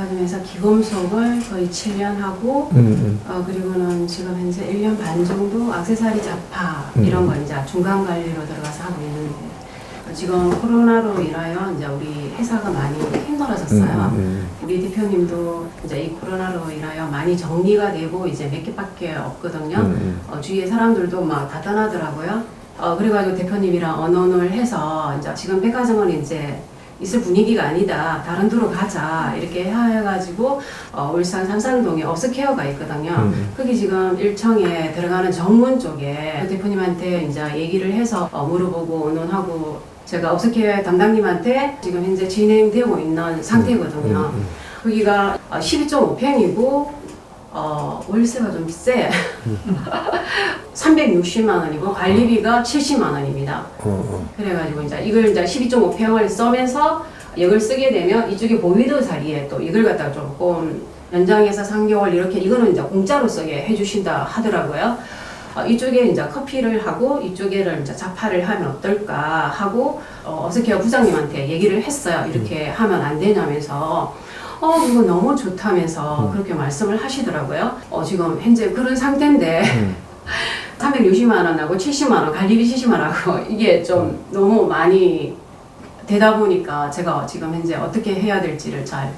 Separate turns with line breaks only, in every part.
백화점에서 기검속을 거의 7년 하고
음, 음.
어, 그리고는 지금 현재 1년 반 정도 악세사리 잡화
음.
이런 걸 이제 중간 관리로 들어가서 하고 있는데 어, 지금 코로나로 인하여 이제 우리 회사가 많이 힘들어졌어요.
음, 음,
우리 대표님도 이제 이 코로나로 인하여 많이 정리가 되고 이제 몇 개밖에 없거든요.
음,
어, 주위에 사람들도 막 다 떠나더라고요. 어, 그래가지고 대표님이랑 언언을 해서 이제 지금 백화점은 이제 있을 분위기가 아니다. 다른 데로 가자. 이렇게 해가지고 어, 울산 삼산동에 업스케어가 있거든요.
음.
거기 지금 1층에 들어가는 정문 쪽에 그 대표님한테 이제 얘기를 해서 어, 물어보고 언언하고 제가 업스케어 담당님한테 지금 현재 진행되고 있는 상태거든요.
음, 음.
거기가 12.5평이고 어, 월세가 좀 세. 360만 원이고 관리비가 70만 원입니다.
어, 어.
그래가지고 이제 이걸 이제 12.5평을 써면서 이걸 쓰게 되면 이쪽에 보이더 자리에 또 이걸 갖다가 조금 연장해서 3개월 이렇게 이거는 이제 공짜로 쓰게 해주신다 하더라고요. 어, 이쪽에 이제 커피를 하고 이쪽에를 이제 자파를 하면 어떨까 하고 어, 어스케어 부장님한테 얘기를 했어요. 이렇게 하면 안 되냐면서 어 그거 너무 좋다면서
음.
그렇게 말씀을 하시더라고요. 어 지금 현재 그런 상태인데
음.
360만 원하고 70만 원 관리비 70만 원하고 이게 좀 너무 많이 되다 보니까 제가 지금 현재 어떻게 해야 될지를 잘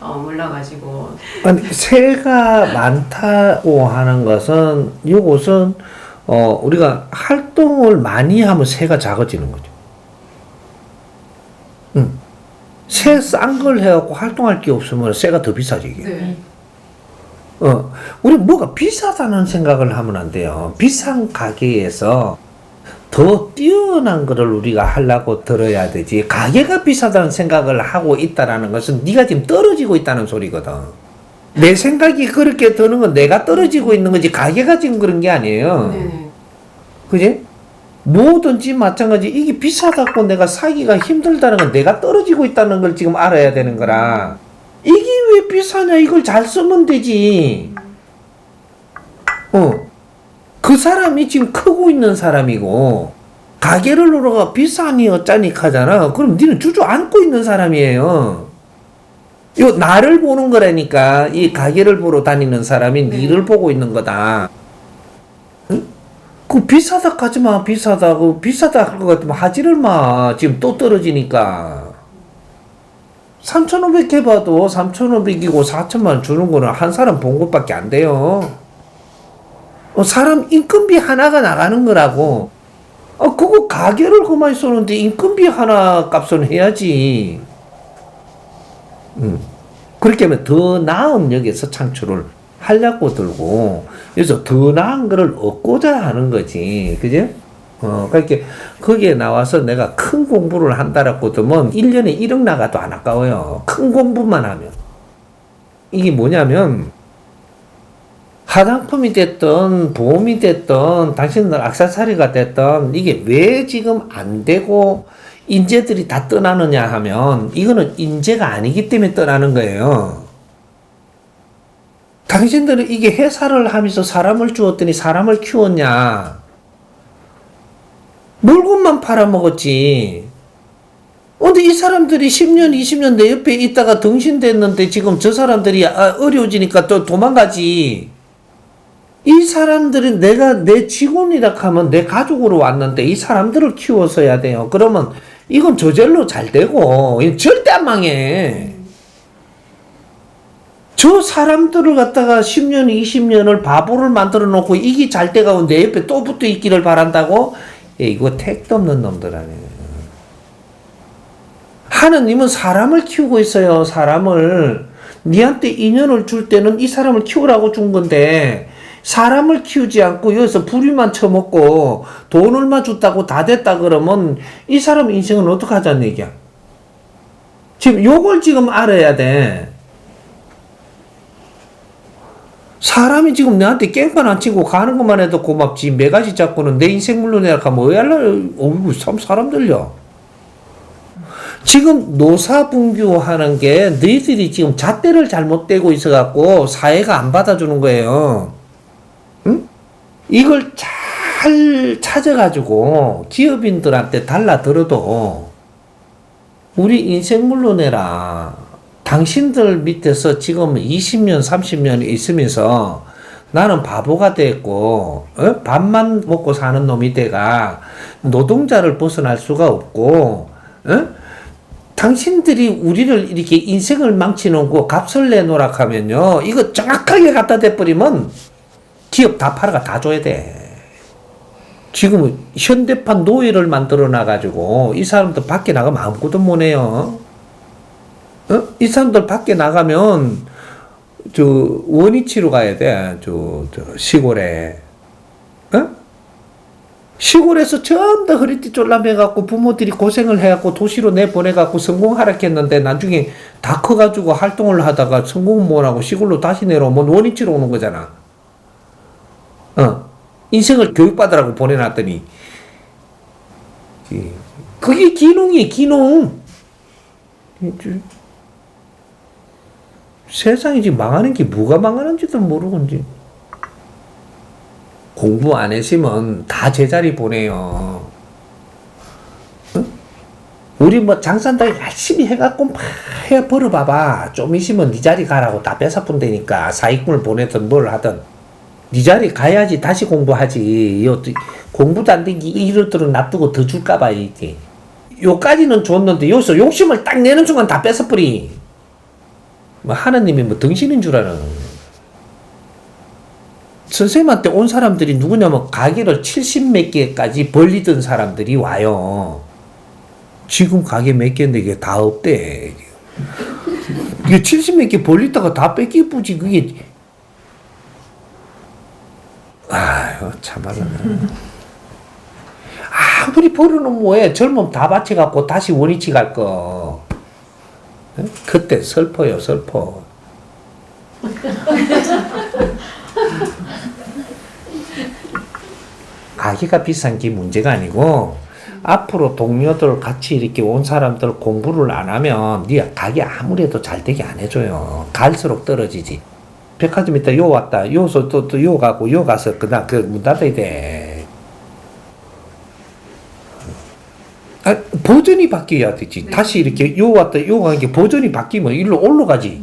어, 몰라가지고
아니, 새가 많다고 하는 것은 이것은 어, 우리가 활동을 많이 하면 새가 작아지는 거죠. 응. 새 싼 걸 해갖고 활동할 게 없으면 새가 더 비싸지게.
네.
어, 우리 뭐가 비싸다는 생각을 하면 안 돼요. 비싼 가게에서 더 뛰어난 거를 우리가 하려고 들어야 되지. 가게가 비싸다는 생각을 하고 있다라는 것은 네가 지금 떨어지고 있다는 소리거든. 내 생각이 그렇게 드는 건 내가 떨어지고 있는 거지 가게가 지금 그런 게 아니에요.
네네.
그지? 뭐든지 마찬가지 이게 비싸다고 내가 사기가 힘들다는 건 내가 떨어지고 있다는 걸 지금 알아야 되는 거라. 이게 왜 비싸냐? 이걸 잘 쓰면 되지. 어그 사람이 지금 크고 있는 사람이고 가게를 놀러가 비싸니 어쩌니 하잖아. 그럼 니는 주저앉고 있는 사람이에요. 요 나를 보는 거라니까. 이 가게를 보러 다니는 사람이
네.
니를 보고 있는 거다 그 비싸다 하지 마 비싸다 그 비싸다 할 것 같으면 하지를 마. 지금 또 떨어지니까. 3,500 해봐도 3,500이고 4천만 원 주는 거는 한 사람 본 것밖에 안 돼요. 어, 사람 인건비 하나가 나가는 거라고. 어 그거 가게를 그만 쏘는데 인건비 하나 값은 해야지. 음. 그렇게 하면 더 나은 역에서 창출을 하려고 들고 그래서 더 나은 거를 얻고자 하는 거지 그죠? 어, 그렇게 거기에 나와서 내가 큰 공부를 한다라고 들면 1년에 1억 나가도 안 아까워요. 큰 공부만 하면. 이게 뭐냐면 화장품이 됐던 보험이 됐던 당신들 악세사리가 됐던 이게 왜 지금 안 되고 인재들이 다 떠나느냐 하면 이거는 인재가 아니기 때문에 떠나는 거예요. 당신들은 이게 회사를 하면서 사람을 주었더니 사람을 키웠냐? 물건만 팔아먹었지. 근데 이 사람들이 10년, 20년 내 옆에 있다가 등신됐는데 지금 저 사람들이 아, 어려워지니까 또 도망가지. 이 사람들이 내가 내 직원이라 하면 내 가족으로 왔는데 이 사람들을 키워서야 돼요. 그러면 이건 저절로 잘 되고 절대 안 망해. 저 사람들을 갖다가 10년, 20년을 바보를 만들어 놓고 이게 잘 돼가고 내 옆에 또 붙어 있기를 바란다고? 예, 이거 택도 없는 놈들 아니에요. 하느님은 사람을 키우고 있어요, 사람을. 니한테 인연을 줄 때는 이 사람을 키우라고 준 건데, 사람을 키우지 않고 여기서 부리만 쳐먹고 돈 얼마 줬다고 다 됐다 그러면 이 사람 인생은 어떡하자는 얘기야. 지금 요걸 지금 알아야 돼. 사람이 지금 내한테 깽판 안 치고 가는 것만 해도 고맙지. 매가지 잡고는 내 인생 물러내라 하면 왜 할라, 어이구, 참 사람 들려. 지금 노사분규 하는 게 너희들이 지금 잣대를 잘못되고 있어갖고 사회가 안 받아주는 거예요. 응? 이걸 잘 찾아가지고 기업인들한테 달라들어도 우리 인생 물러내라. 당신들 밑에서 지금 20년, 30년 있으면서 나는 바보가 됐고, 어? 밥만 먹고 사는 놈이 돼가 노동자를 벗어날 수가 없고, 어? 당신들이 우리를 이렇게 인생을 망치놓고 값을 내놓으라 하면요, 이거 정확하게 갖다 대버리면 기업 다 팔아가 다 줘야 돼. 지금 현대판 노예를 만들어 놔가지고 이 사람들 밖에 나가면 아무것도 못해요. 어? 이 사람들 밖에 나가면 저 원위치로 가야 돼. 저, 저 시골에. 어? 시골에서 전부 다 허리띠 쫄라매갖고 부모들이 고생을 해갖고 도시로 내보내갖고 성공하라 했는데 나중에 다 커가지고 활동을 하다가 성공은 못하고 시골로 다시 내려오면 원위치로 오는 거잖아. 어. 인생을 교육받으라고 보내놨더니 이- 그게 기농이에요 기농 세상이 지금 망하는 게 뭐가 망하는지도 모르고 이제 공부 안 했으면 다 제자리 보내요 어? 우리 뭐 장산다 열심히 해갖고 막 해 벌어봐봐 좀 있으면 네 자리 가라고 다 뺏어뿐다니까 사익금을 보내든 뭘 하든 네 자리 가야지 다시 공부하지. 요 공부도 안 되기 이것들은 놔두고 더 줄까봐. 요까지는 줬는데 여기서 욕심을 딱 내는 순간 다 뺏어버리. 뭐 하나님이 뭐 등신인 줄 아는. 선생님한테 온 사람들이 누구냐면 가게를 70 몇 개까지 벌리던 사람들이 와요. 지금 가게 몇 개인데 이게 다 없대. 이게 70 몇 개 벌리다가 다 뺏기쁘지 그게 아유 참말로 아무리 버려놓으면 뭐해 젊으면 다 바쳐갖고 다시 원위치 갈거 그때 슬퍼요 슬퍼. 가게가 비싼 게 문제가 아니고 앞으로 동료들 같이 이렇게 온 사람들 공부를 안 하면 네 가게 아무래도 잘 되게 안 해줘요. 갈수록 떨어지지. 백화점 있다 요 왔다 요서 또또 요 가고 요 가서 그다음 그 문 닫아야 돼. 아, 버전이 바뀌어야 되지. 다시 이렇게 요 왔다 요 가는 게 버전이 바뀌면 일로 올라가지.